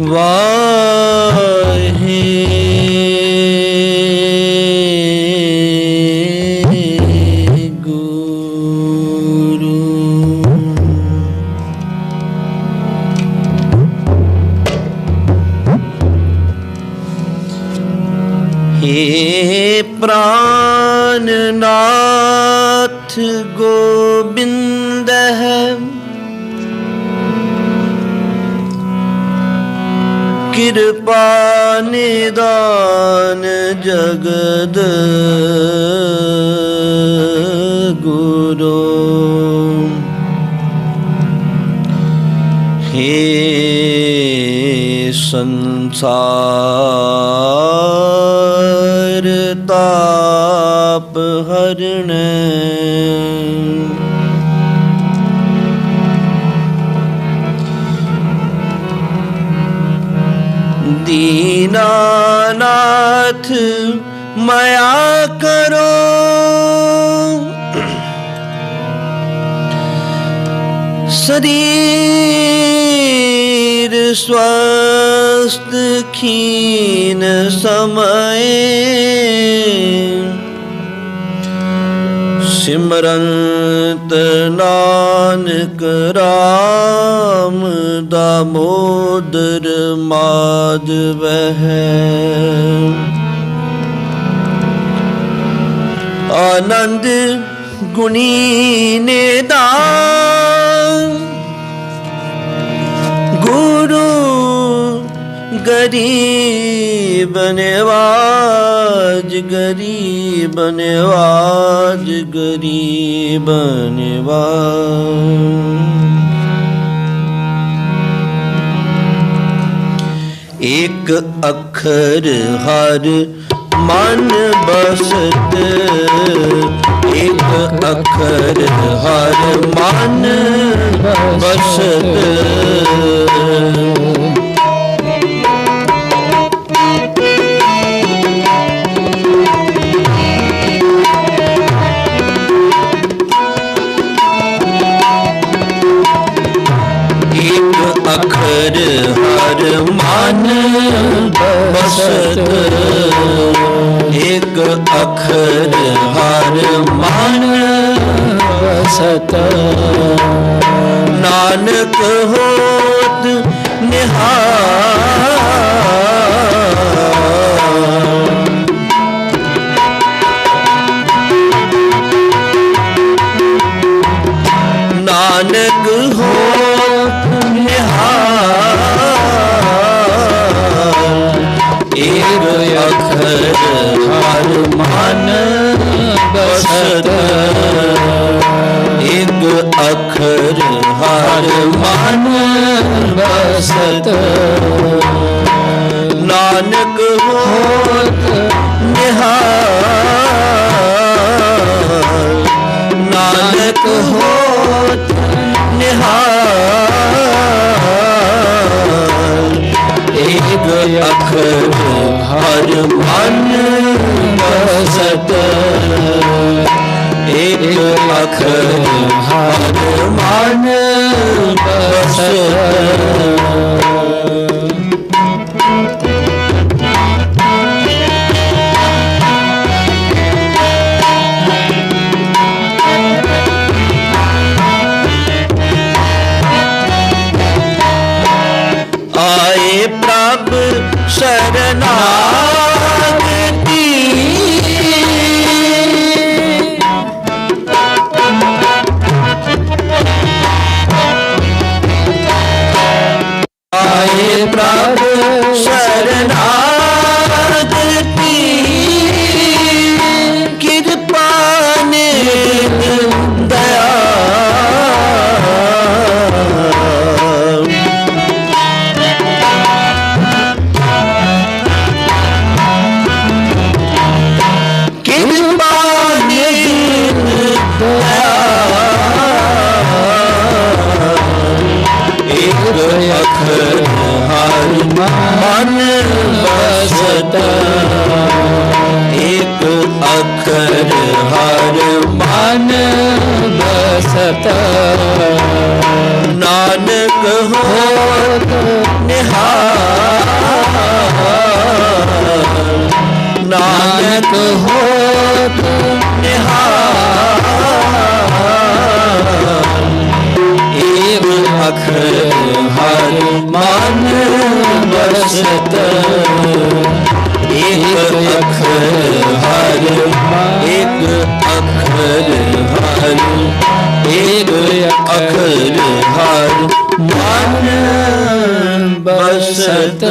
ਵਾਹੇ ਗੁਰੂ ਹੇ ਪ੍ਰਾਨ ਗੋਬਿੰਦ ਕਿਰਪਾ ਨਿਦਾਨ ਜਗਦ ਗੁਰੂ। ਹੇ ਸੰਸਾਰ ਤਾਪ ਹਰਣੇ दीनानाथ मया करो शरीर स्वस्थ खीन समय सिमरंत नानक राम ਦਾਮੋਦਰ ਮਾਜ ਵਹਿ। ਆਨੰਦ ਗੁਣੀ ਨੇ ਦਾ ਗੁਰੂ ਗਰੀਬ ਨਿਵਾਜ ਗਰੀਬ ਬਨਵਾਜ ਗਰੀਬ ਨਿਵਾਜ। ਇਕ ਅੱਖਰ ਹਰ ਮਨ ਬਸਤ। ਇਕ ਅੱਖਰ ਹਰ ਮਨ ਬਸਤ। ਵਸਤ ਇੱਕ ਅਖਰ ਹਰ ਮਨ ਵਸਤ। ਨਾਨਕ ਹੋਤ ਨਿਹਾਲ। ਅਖਰ ਹਰ ਮਨ ਬਸਤ ਨਾਨਕ ਹੋਤ ਨਿਹਾਲ, ਨਾਨਕ ਹੋਤ ਨਿਹਾਲ। ਏਕ ਅਖਰ ਹਰ ਮਨ ਬਸਤ ਏਕ ਅਖਰ ਬਸਤ ਹਰ ਮਨ ਬਸਤਾ ਇੱਕ ਅਖਰ ਹਰ ਮਨ ਬਸਤਾ ਨਾਨਕ ਹੋਤ ਨਿਹਾਲ ਨਾਨਕ ਹੋਤ ਬਸਤ ਏਕ ਅਖਰ ਹਰ ਇੱਕ ਅੱਖਰ ਹਰ ਇੱਕ ਅੱਖਰ ਹਰ ਮਨ ਬਸਤ